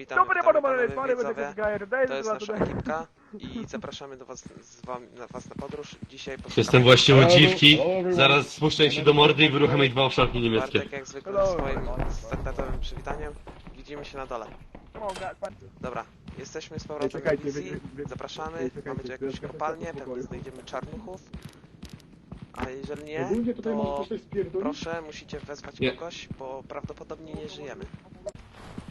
Witamy, Dobry witamy panowie, panowie widzowie. będę To jest nasza ekipka i zapraszamy do was, z wami, na was na podróż. Dzisiaj Jestem właścicielem Hello, dziwki. Zaraz spuszczę się do mordy i wyrucham jej dwa obszarki niemieckie. Bartek jak zwykle Hello. swoim standardowym przywitaniem. Widzimy się na dole. Dobra, jesteśmy z powrotem na wy- Zapraszamy, mamy tu jakąś kopalnię, pewnie znajdziemy czarnuchów. A jeżeli nie, to proszę, musicie wezwać kogoś, bo prawdopodobnie nie żyjemy.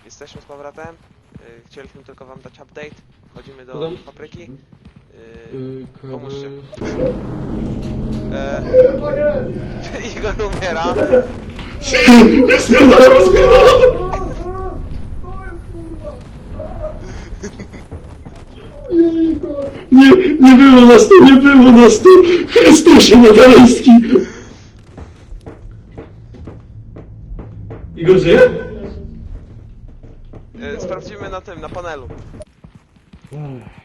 Jesteśmy z powrotem. Y, Chcieliśmy tylko wam dać update. Wchodzimy do Podam- fabryki. Yy, Pomóżcie. E, Igor umiera. Nie, nie było nas tu, nie było nas tu! Chrystusie Nadarejski! Igor żyje? E, Sprawdzimy na tym, na panelu.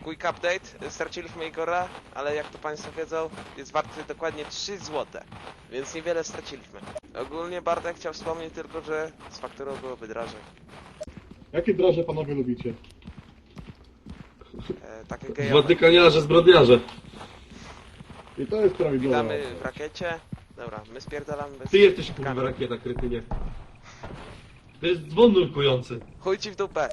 Quick update. Straciliśmy Igora, ale jak to Państwo wiedzą, jest warty dokładnie 3 złote. Więc niewiele straciliśmy. Ogólnie Bartek chciał wspomnieć tylko, że z fakturą byłoby drażej. Jakie draże panowie lubicie? E, takie gejowe. Watykaniarze, zbrodniarze. I to jest prawidłowe. Witamy w rakiecie. Dobra, my spierdalamy bez... Ty jesteś kurwa rakieta, kretynie. To jest dzwon nurkujący. Chuj ci w dupę.